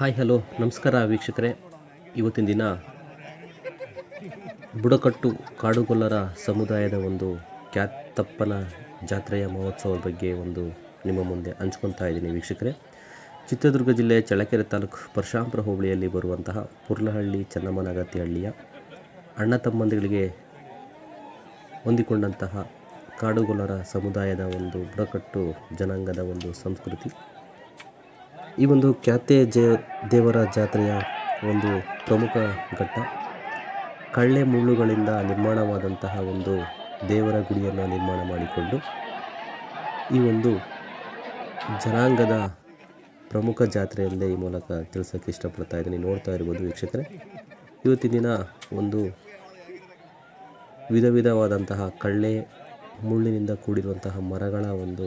Hi, hello. ನಮಸ್ಕಾರ ವೀಕ್ಷಕರೇ. ಇವತ್ತಿನ ದಿನ ಬುಡಕಟ್ಟು ಕಾಡುಗೊಲ್ಲರ ಸಮುದಾಯದ ಒಂದು ಕ್ಯಾತಪ್ಪನ ಜಾತ್ರೆಯ ಮಹೋತ್ಸವದ ಬಗ್ಗೆ ಒಂದು ನಿಮ್ಮ ಮುಂದೆ ಹಂಚ್ಕೊತಾ ಇದ್ದೀನಿ ವೀಕ್ಷಕರೇ. ಚಿತ್ರದುರ್ಗ ಜಿಲ್ಲೆ ಚಳ್ಳಕೆರೆ ತಾಲೂಕು ಪರಶಾಂಪುರ ಹೋಬಳಿಯಲ್ಲಿ ಬರುವಂತಹ ಪುರ್ಲಹಳ್ಳಿ ಚೆನ್ನಮ್ಮನಗತ್ತಿಹಳ್ಳಿಯ ಅಣ್ಣ ತಮ್ಮಂದಿಗಳಿಗೆ ಹೊಂದಿಕೊಂಡಂತಹ ಕಾಡುಗೊಲ್ಲರ ಸಮುದಾಯದ ಒಂದು ಬುಡಕಟ್ಟು ಜನಾಂಗದ ಒಂದು ಸಂಸ್ಕೃತಿ. ಈ ಒಂದು ಖ್ಯಾತೆ ಜ ದೇವರ ಜಾತ್ರೆಯ ಒಂದು ಪ್ರಮುಖ ಘಟ್ಟ. ಕಳ್ಳೆ ಮುಳ್ಳುಗಳಿಂದ ನಿರ್ಮಾಣವಾದಂತಹ ಒಂದು ದೇವರ ಗುಡಿಯನ್ನು ನಿರ್ಮಾಣ ಮಾಡಿಕೊಂಡು ಈ ಒಂದು ಜನಾಂಗದ ಪ್ರಮುಖ ಜಾತ್ರೆ ಎಂದೇ ಈ ಮೂಲಕ ತಿಳಿಸೋಕ್ಕೆ ಇಷ್ಟಪಡ್ತಾ ಇದ್ದೀನಿ. ನೋಡ್ತಾ ಇರ್ಬೋದು ವೀಕ್ಷಕರೇ. ಇವತ್ತಿನ ದಿನ ಒಂದು ವಿಧ ವಿಧವಾದಂತಹ ಕಳ್ಳೆ ಮುಳ್ಳಿನಿಂದ ಕೂಡಿರುವಂತಹ ಮರಗಳ ಒಂದು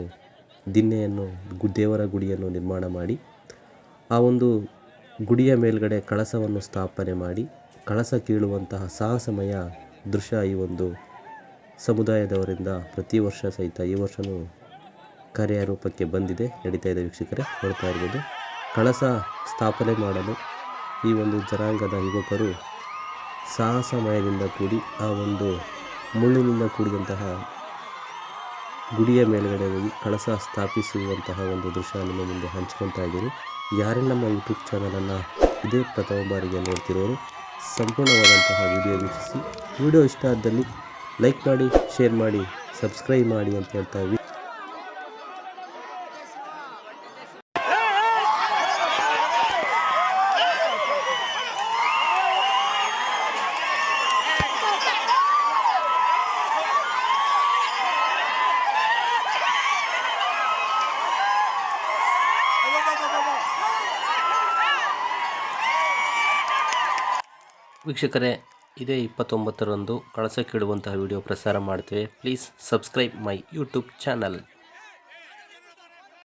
ದಿನ್ನೆಯನ್ನು ದೇವರ ಗುಡಿಯನ್ನು ನಿರ್ಮಾಣ ಮಾಡಿ ಆ ಒಂದು ಗುಡಿಯ ಮೇಲ್ಗಡೆ ಕಳಸವನ್ನು ಸ್ಥಾಪನೆ ಮಾಡಿ ಕಳಸ ಕೀಳುವಂತಹ ಸಾಹಸಮಯ ದೃಶ್ಯ ಈ ಒಂದು ಸಮುದಾಯದವರಿಂದ ಪ್ರತಿ ವರ್ಷ ಸಹಿತ ಈ ವರ್ಷವೂ ಕಾರ್ಯರೂಪಕ್ಕೆ ಬಂದಿದೆ. ನಡೀತಾ ಇದೆ ವೀಕ್ಷಕರೇ, ನೋಡ್ತಾ ಇರ್ಬೋದು. ಕಳಸ ಸ್ಥಾಪನೆ ಮಾಡಲು ಈ ಒಂದು ಜನಾಂಗದ ಯುವಕರು ಸಾಹಸಮಯದಿಂದ ಕೂಡಿ ಆ ಒಂದು ಮುಳ್ಳಿನಿಂದ ಕೂಡಿದಂತಹ ಗುಡಿಯ ಮೇಲ್ಗಡೆ ಹೋಗಿ ಕಳಸ ಸ್ಥಾಪಿಸುವಂತಹ ಒಂದು ದೃಶ್ಯ ನಿಮ್ಮ ಮುಂದೆ ಹಂಚ್ಕೊತಾ ಇದ್ದೀನಿ ಯಾರೇ ನಮ್ಮ ಯೂಟ್ಯೂಬ್ ಚಾನಲನ್ನು ಇದೇ ಪ್ರಥಮ ಬಾರಿಗೆ ನೋಡ್ತಿರೋರು, ಸಂಪೂರ್ಣವಾದಂತಹ ವಿಡಿಯೋ ವೀಕ್ಷಿಸಿ. ವಿಡಿಯೋ ಇಷ್ಟ ಆದಲ್ಲಿ ಲೈಕ್ ಮಾಡಿ ಶೇರ್ ಮಾಡಿ ಸಬ್ಸ್ಕ್ರೈಬ್ ಮಾಡಿ ಅಂತ ಹೇಳ್ತಾ ವೀಕ್ಷಕರೇ ಇದೇ ಇಪ್ಪತ್ತೊಂಬತ್ತರಂದು ಕಳಸಕ್ಕಿಡುವಂತಹ ವಿಡಿಯೋ ಪ್ರಸಾರ ಮಾಡ್ತೇವೆ. Please subscribe my YouTube channel